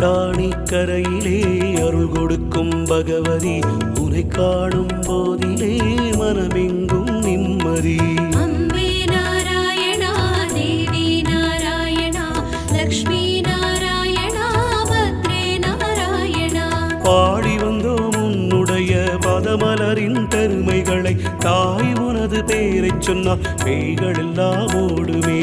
சூட்டாணி கரையிலே அருள் கொடுக்கும் பகவதி. உனை காணும் போதிலே மனமெங்கும் நிம்மதி. அம்பே நாராயணா தேவி நாராயணா லக்ஷ்மி நாராயணா பத்ரே நாராயணா. பாடி வந்தோம் உன்னுடைய பதமலரின் பெருமைகளை. தாய் உனது பேரைச் சொன்னால் பேய்கள் எல்லாம் ஓடுமே.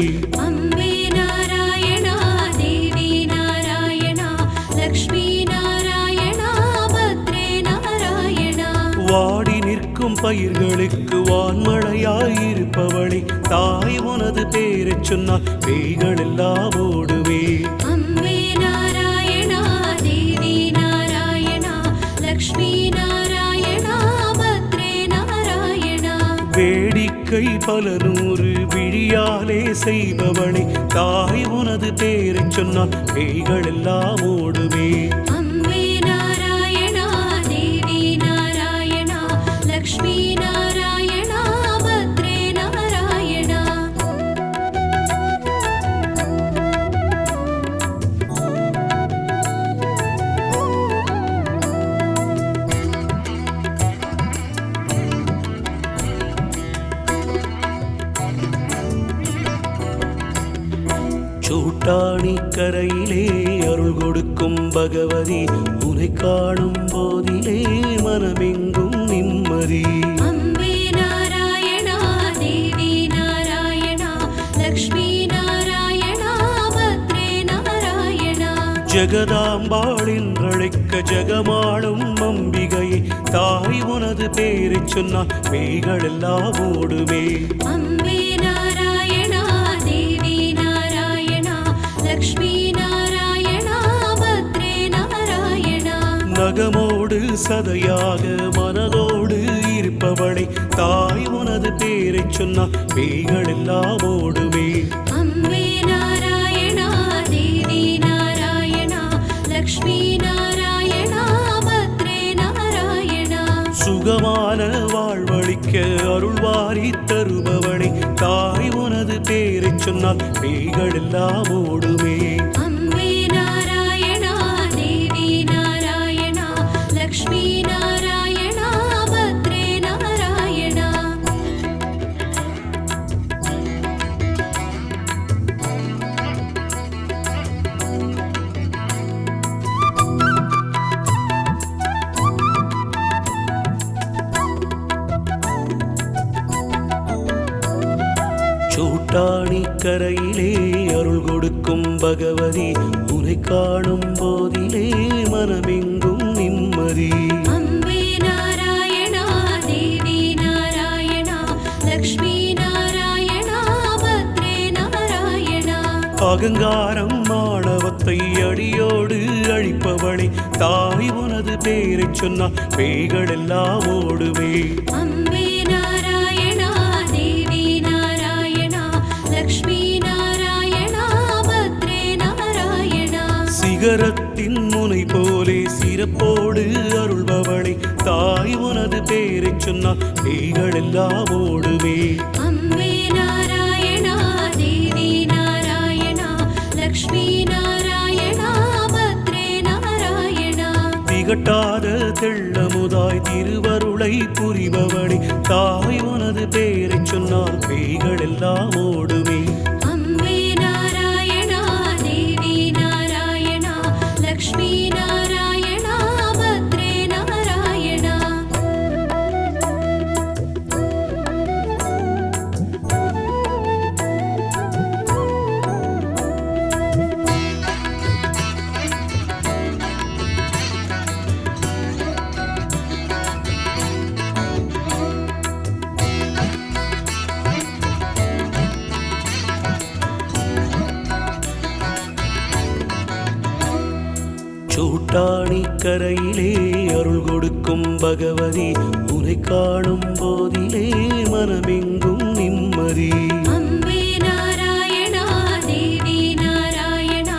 பயிர்களுக்கு வான்மழையாயிருப்பவளே. தாய் உனது பேரைச் சொன்னால் பேய்கள் எல்லாம் ஓடுமே. அம்பே நாராயணா தேவி நாராயணா லக்ஷ்மி நாராயணா பத்ரே நாராயணா. வேடிக்கை பல நூறு விழியாலே செய்பவளே. தாய் உனது பேரைச் சொன்னால் பேய்கள் எல்லாம் ஓடுமே. நாராயணா ஜெகதாம்பாள் என்றழைக்க ஜெகமாளும் அம்பிகையை தாய் உனது பேரைச் சொன்னால் பேய்கள் எல்லாம் ஓடுமே. அம்பே நாராயணா தேவி நாராயணா லக்ஷ்மி நாராயணா பத்ரே நாராயணா. நகமோடு சதையாக மனதோடு இருப்பவளை தாய் உனது பேரைச் சொன்னால் பேய்கள் எல்லாம் ஓடுமே. சுகமான வாழ்வழிக்க அருள்வாரி தருபவனை. தாய் உனது பேரை சொன்னால் பேய்கள் எல்லாம் ஓடும். பகவதி உனை காணும் போதிலே மனமெங்கும் நிம்மதி. அகங்காரம் மாணவத்தை அடியோடு அழிப்பவளை தாய் உனது பேரைச் சொன்னால் பேய்கள் எல்லாம் ஓடுமே சிகரத்தின் முனை போலே சிறப்போடு அருள்பவளை தாய் உனது பேரைச் சொன்னால் பேய்கள் எல்லாம் ஓடுமே. அம்பே நாராயணா தேவி நாராயணா லக்ஷ்மி நாராயணா பத்ரே நாராயணா. திகட்டாத தெள்ளமுதாய் திருவருளை புரிபவளே தாய் உனது பேரைச் சொன்னால் பேய்கள் எல்லாம் ஓடுமே. சூட்டாணி கரையிலே அருள் கொடுக்கும் பகவதி உனை காணும் போதிலே மனமெங்கும் நிம்மதி. அம்பே நாராயணா தேவி நாராயணா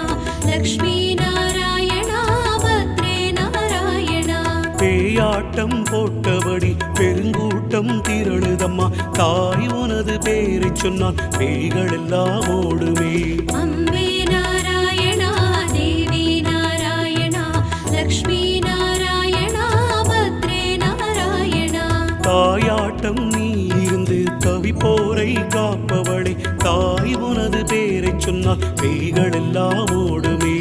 லக்ஷ்மி நாராயணா பத்ரே நாராயணா. பேயாட்டம் போட்டபடி பெருங்கூட்டம் திரளுதம்மா. தாய் உனது பேரைச் சொன்னால் பேய்கள் எல்லாம் ஓடுமே பேரைச் சொன்னால் பேய்கள் எல்லாம் ஓடுமே.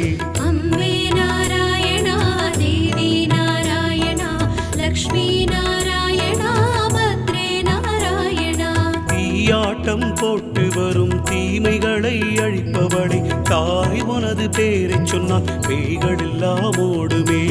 அம்பே நாராயணா தேவி நாராயணா லக்ஷ்மி நாராயணா பத்ரே நாராயணா. தீயாட்டம் போட்டு வரும் தீமைகளை அழிப்பவளே தாய் உனது பேரைச் சொன்னால் பேய்கள் எல்லாம் ஓடுமே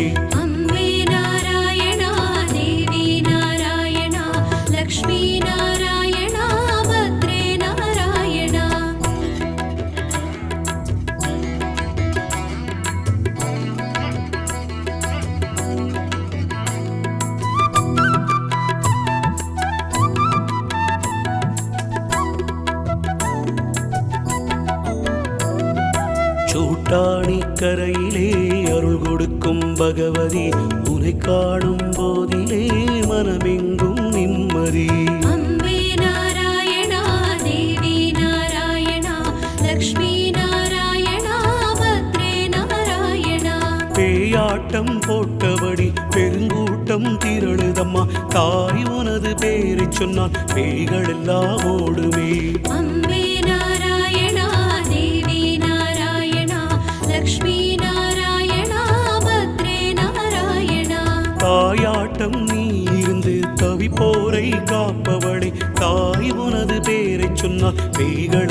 பேயாட்டம் போட்டபடி பெருங்கூட்டம் திரளுதம்மா. தாய் உனது பேரைச் சொன்னால் பேய்கள் எல்லாம் ஓடுமே. அம்பே நாராயணா தேவி நாராயணா லக்ஷ்மி நாராயணா பத்ரே நாராயணா. தாயாட்டம் நீ இருந்து தவிப்போரை காப்பவளே. தாய் உனது பேரைச் சொன்னால் பேய்கள்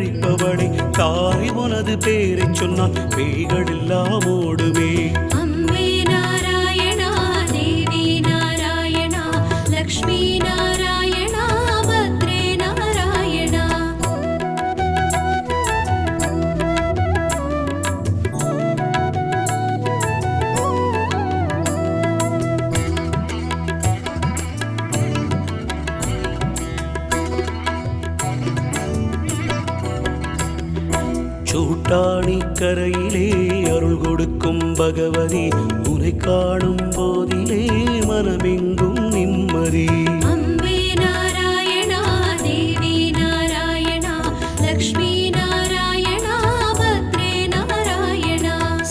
தீமைகளை தாய் உனது பேரை சொன்னால் பேய்கள் எல்லாம் ஓடுமே. பகவதி உனை காணும் போதிலே மனமெங்கும் நிம்மதி.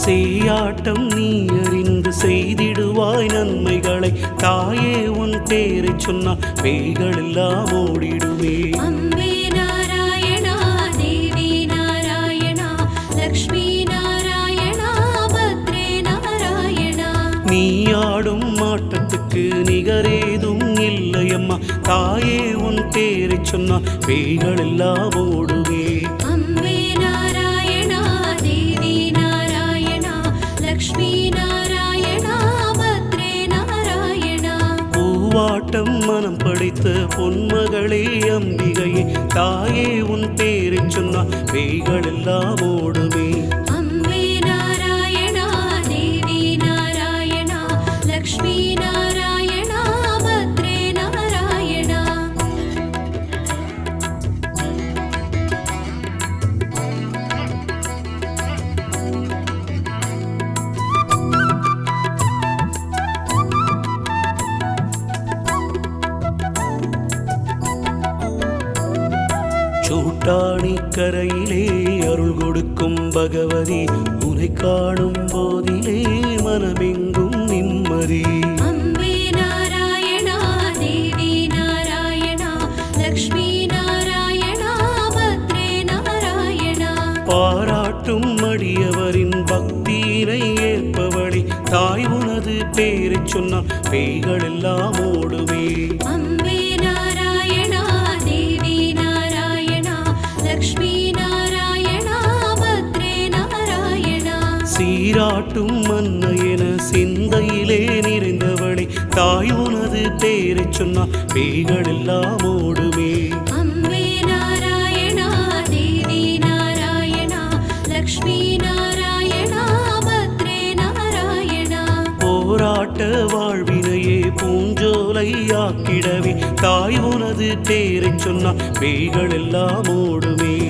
செய்யாட்டம் நீ அறிந்து செய்திடுவாய் நன்மைகளை. தாயே உன் பேரைச் சொன்னால் பேய்கள் எல்லாம் தாயே உன் பேரைச் சொன்னால் பேய்கள் எல்லாம் ஓடுவே அம்பே நாராயணா தேவி நாராயணா லக்ஷ்மி நாராயணா பத்ரே நாராயணா. பூவாட்டம் மனம் படைத்த பொன்மகளே அம்பிகையே தாயே உன் பேரைச் சொன்னால் பேய்கள் எல்லாம் ஓடுமே. காணும் போதிலே மனமெங்கும் நிம்மதி. அம்பே நாராயணா தேவி நாராயணா லக்ஷ்மி நாராயணா பத்ரே நாராயணா. பாராட்டும் அடியவரின் பக்தியினை ஏற்பவழி தாய் உனது பேரைச் சொன்னால் பேய்கள் சீராட்டும் மன்ன என சிந்தையிலே நிறைந்தவளை. தாய் உனது பேரைச் சொன்னால் பேய்கள் எல்லாம் ஓடுமே போராட்ட வாழ்வினையே பூஞ்சோலையாக்கிடவே. தாய் உனது பேரைச் சொன்னால் பேய்கள் எல்லாம் ஓடுமே.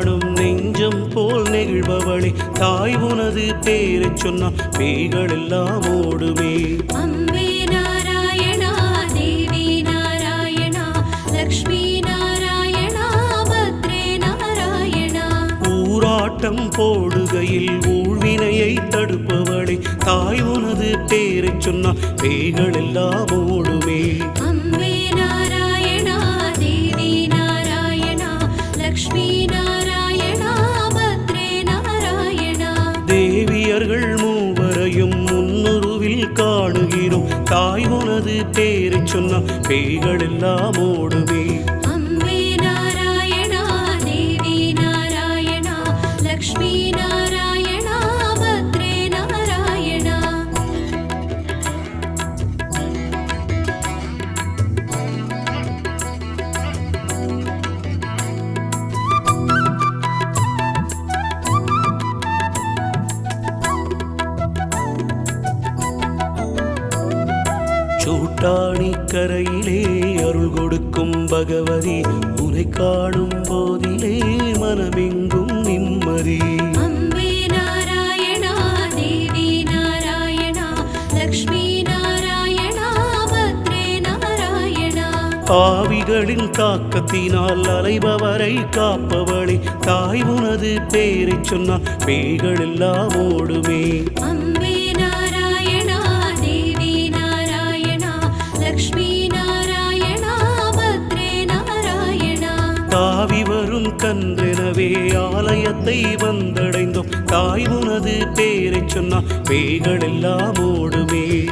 காணும் நெஞ்சம் போல் நெகிழ்பவளே தாய் உனது பேரைச் சொன்னா பேய்கள் எல்லாம் ஓடுமே ஊராட்டம் போடுகையில் ஊழ்வினையை தடுப்பவளே தாய் உனது பேரைச் சொன்னா பேய்கள் எல்லாம் ஓடுமே. தாய் உனது பேரைச் சொன்னா பேய்கள் எல்லாம் ஓடுவே கரையிலே அருள் கொடுக்கும் பகவதி உனை காணும் போதிலே மனமெங்கும் நிம்மதி. ஆவிகளின் தாக்கத்தினால் அலைபவரை காப்பவளே தாய் உனது பேரைச் சொன்னா பேய்கள் எல்லாம் ஓடுமே. ஆலயத்தை வந்தடைந்தோம். தாய் உனது பேரைச் சொன்னா பேய்கள் எல்லாம் ஓடுமே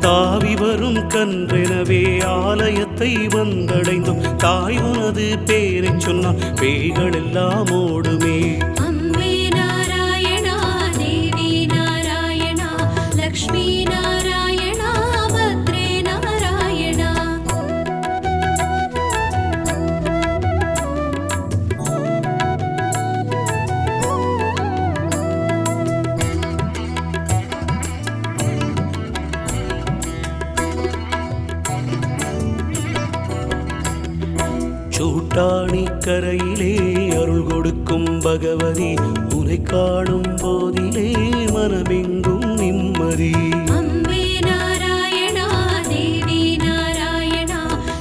தேவி வரும் கன்றெனவே ஆலயத்தை வந்தடைந்தோம். தாய் உனது பேரைச் சொன்னா பேய்கள் எல்லாம் ஓடுமே. சூட்டாணி கரையிலே அருள் கொடுக்கும் பகவதி உனை காணும் போதிலே மனமெங்கும் நிம்மதி. அம்பே நாராயணா தேவி நாராயணா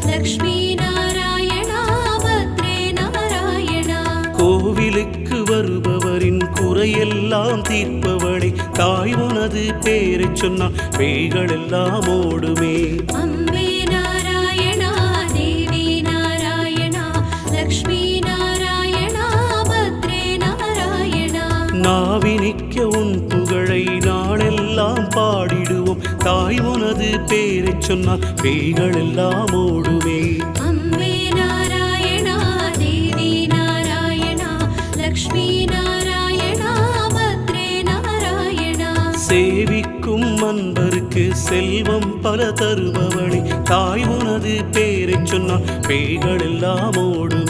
லக்ஷ்மி நாராயணா பத்ரே நாராயணா. கோவிலுக்கு வருபவரின் குறையெல்லாம் தீர்ப்பவளே தாய் உனது பேரைச் சொன்னா பேய்கள் எல்லாம் ஓடுமே. பேரைச் சொன்னால் பேய்கள் எல்லாம் ஓடுமே. அம்பே நாராயணா தேவி நாராயணா லக்ஷ்மி நாராயணா பத்ரே நாராயணா. சேவிக்கும் அன்பருக்கு செல்வம் பல தருபவளே தாய் உனது பேரைச் சொன்னால் பேய்கள் எல்லாம் ஓடுமே.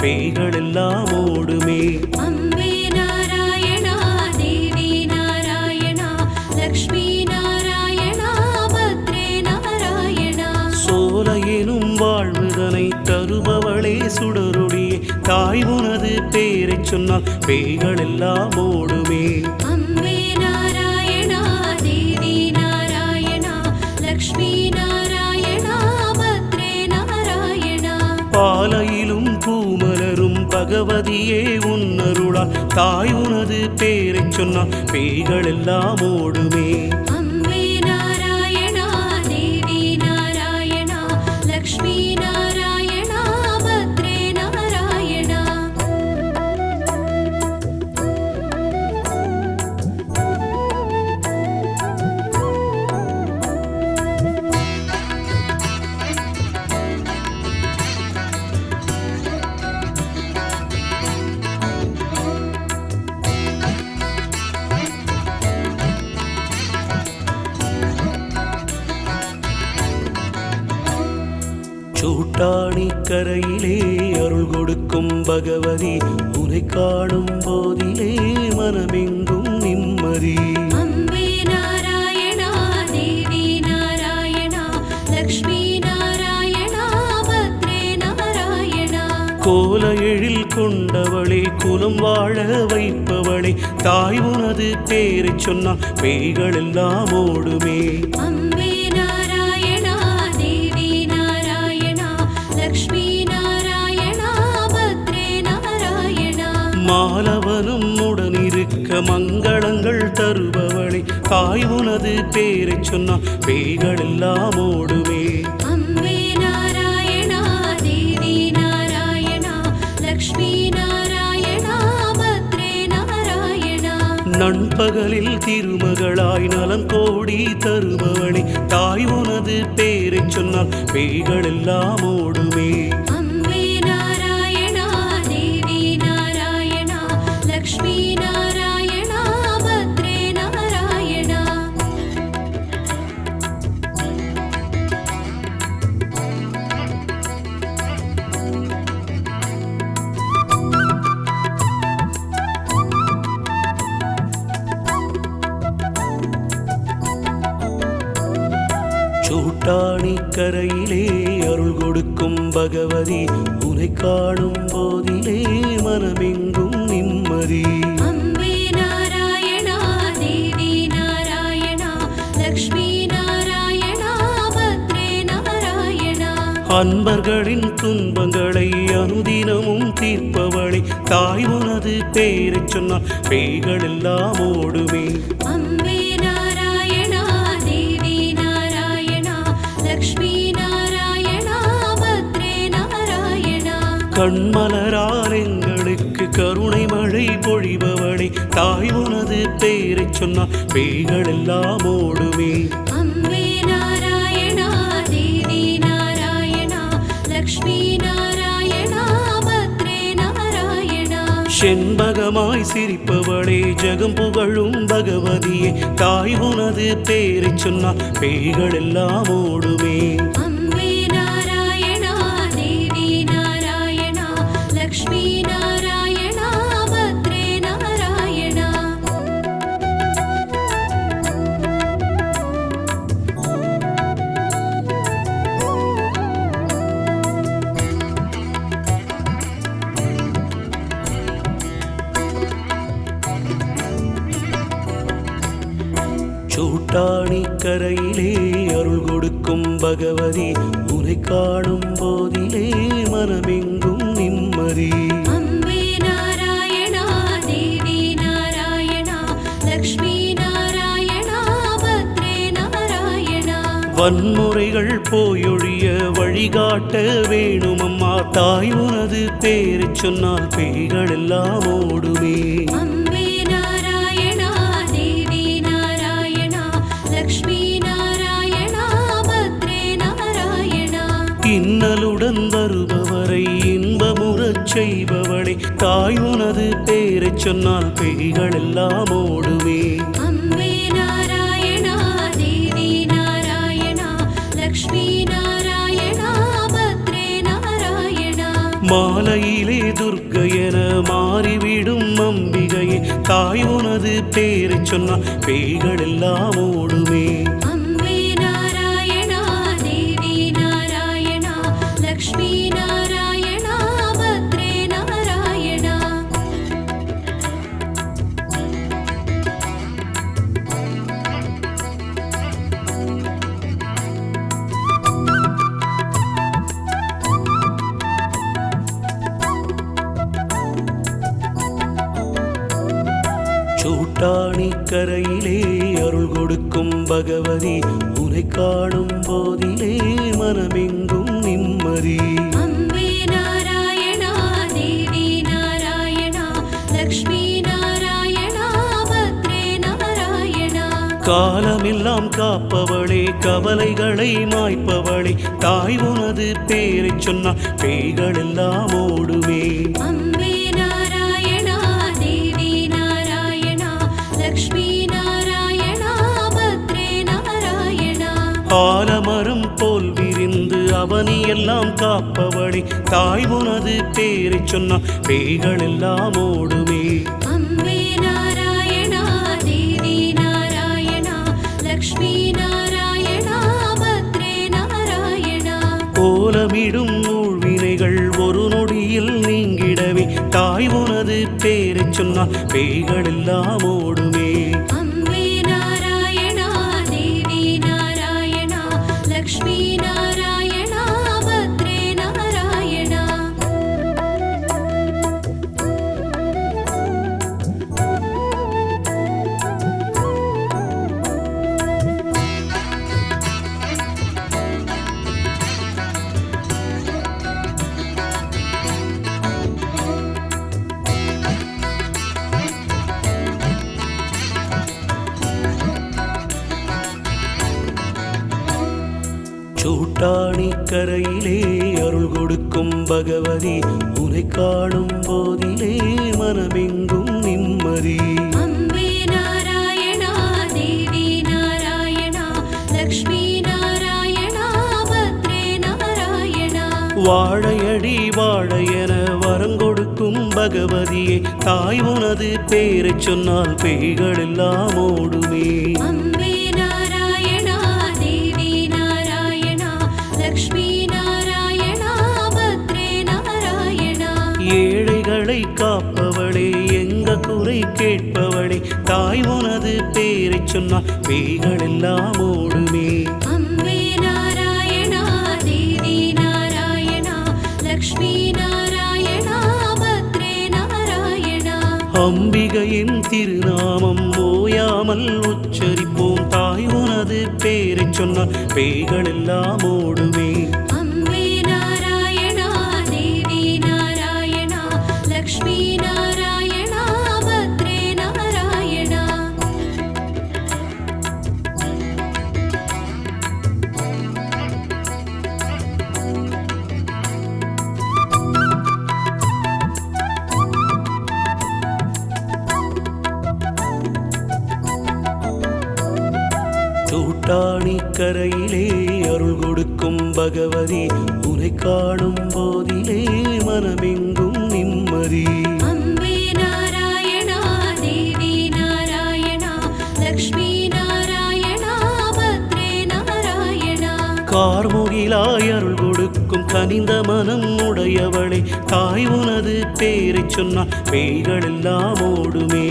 பேய்கள் எல்லாம் ஓடுமே. அம்பே நாராயணா தேவி நாராயணா லக்ஷ்மி நாராயணா பத்ரே நாராயணா. சோலையிலும் வாழ்வுதனை தருபவளே சுடரொடியே. தாய் உனது பேரைச் சொன்னால் பேய்கள் எல்லாம் ஓடுமே. பகவதியே உன்னருளால் தாய் உனது பேரை சொன்னால் பேய்கள் எல்லாம் ஓடுமே. கரையிலே அருள் கொடுக்கும் பகவதி உனை காணும் போதிலே மனமெங்கும் நிம்மதி. அம்பே நாராயணா தேவி நாராயணா லக்ஷ்மி நாராயணா பத்ரே நாராயணா. கோல எழில் கொண்டவளே குலம் வாழ வைப்பவளே தாய் உனது பேரைச் சொன்னால் பேய்கள் எல்லாம் ஓடுமே. மாலவனும் உடனிருக்க மங்களங்கள் தருபவளே தாய் உனது பேரைச் சொன்னால் பேய்கள் எல்லாம் ஓடுமே. அம்பே நாராயணா தேவி நாராயணா லக்ஷ்மி நாராயணா பத்ரே நாராயணா. நண்பகலில் திருமகளாய் நலம் கோடி தருபவளே தாய் உனது பேரைச் சொன்னால் பேய்கள் எல்லாம் ஓடுமே. அன்பர்களின் துன்பங்களை அனுதினமும் தீர்ப்பவளே. தாய் உனது பேரைச் சொன்னால் பேய்கள் எல்லாம் ஓடுமே கண்மலரால் எங்களுக்கு கருணை மழை பொழிபவளே. தாய் உனது பேரைச் சொன்னால் பேய்கள் எல்லாம் ஓடுமே. செண்பகமாய் சிரிப்பவளே ஜெகம் புகழும் பகவதியே. தாய் உனது பேரை சொன்னால் பேய்கள் எல்லாம் ஓடுமே. போயொழிய வழிகாட்ட வேணுமம்மா. தாய் உனது பேரைச் சொன்னால் பேய்கள் எல்லாம் ஓடுமே. அம்பே நாராயணா தேவி நாராயணா லக்ஷ்மி நாராயணா பத்ரே நாராயணா. இன்னலுடன் வருபவரை இன்பமுறச் செய்பவளே தாய் உனது பேரைச் சொன்னால் பேய்கள் எல்லாம் ஓடுமே. தாய் உனது பேரை சொன்னால் பேய்கள் எல்லாம் ஓடுமே. சூட்டாணி கரையிலே அருள் கொடுக்கும் பகவதி உனை காணும் போதிலே மனமெங்கும் நிம்மதி. அம்பே நாராயணா தேவி நாராயணா லக்ஷ்மி நாராயணா பத்ரே நாராயணா. காலமெல்லாம் காப்பவளே கவலைகளை மாய்ப்பவளே தாய் உனது பேரைச் சொன்னால் பேய்கள் எல்லாம் ஓடுமே ஆலமரம் போல் விரிந்து அவனி எல்லாம் காப்பவளே தாய் உனது பேரைச் சொன்னால் பேய்கள் எல்லாம் ஓடுமே. அம்பே நாராயணா தேவி நாராயணா லக்ஷ்மி நாராயணா பத்ரே நாராயணா. கோலமிடும் ஊழ்வினைகள் ஒரு நொடியில் நீங்கிடவே. தாய் உனது பேரைச் சொன்னால் பேய்கள் எல்லாம் ஓடுமே. வாழையடி வாழையென வரங்கொடுக்கும் பகவதியே தாய் உனது பேரைச் சொன்னால் பேய்கள் எல்லாம் ஓடுமே. அம்பே நாராயணா தேவி நாராயணா லக்ஷ்மி நாராயணா பத்ரே நாராயணா. ஏழைகளை காப்பவளே எங்க குறை கேட்பவளே தாய் உனது பேரைச் சொன்னால் பேய்கள் எல்லாம் ஓடுமே. திருநாமம் ஓயாமல் உச்சரிப்போம். தாய் உனது பேரை சொன்னால் பேய்கள் எல்லாம் ஓடுமே. சொன்னால் பேய்கள் எல்லாம் ஓடுமே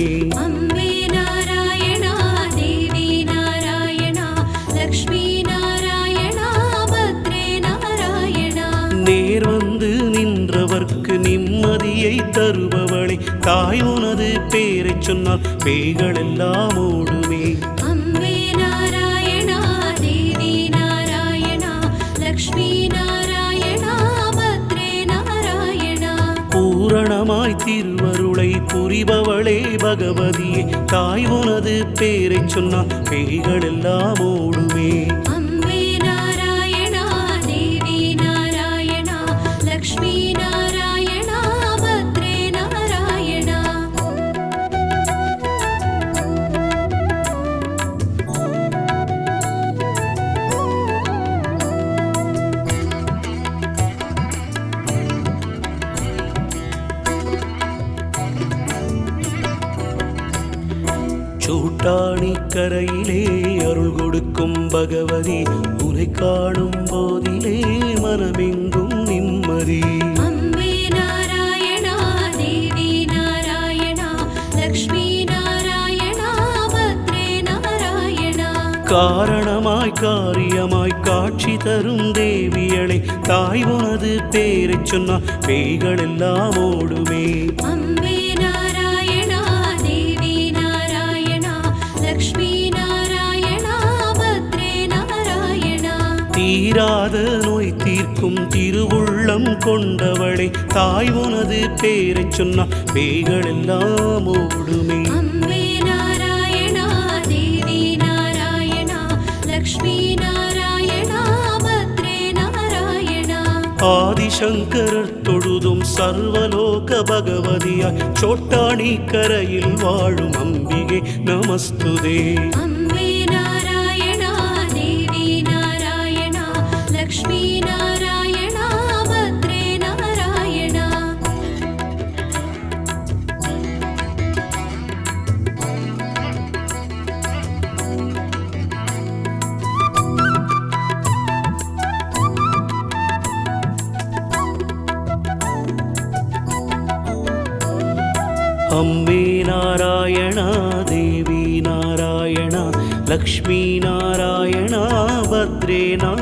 நேர் வந்து நின்றவர்க்கு நிம்மதியை தருபவளை. தாய் உனது பேரை சொன்னால் பேய்கள் எல்லாம் ஓடுமே. திருவருளை புரிபவளே பகவதியே தாய் உனது பேரை சொன்னால் பேய்கள் எல்லாம் ஓடுமே. சூட்டாணி கரையிலே அருள் கொடுக்கும் பகவதி உனை காணும் போதிலே மனமெங்கும் நிம்மதி. அம்பே நாராயணா தேவி நாராயணா லக்ஷ்மி நாராயணா பத்ரே நாராயணா. காரணமாய் காரியமாய் காட்சி தரும் தேவியளை தாய் உனது பேரைச் சொன்னால் பேய்கள் எல்லாம் ஓடுமே. தீராத நோய் தீர்க்கும் திருவுள்ளம் கொண்டவளை. தாய் உனது பேரைச் சொன்னால் பேய்கள் எல்லாம் ஓடுமே ஆதிசங்கரர் தொழுதும் சர்வலோக பகவதியாய். சோட்டாணி கரையில் வாழும் அம்பிகை நமஸ்துதே. நாராயணா லக்ஷ்மி நாராயணா பத்ரே நாராயணா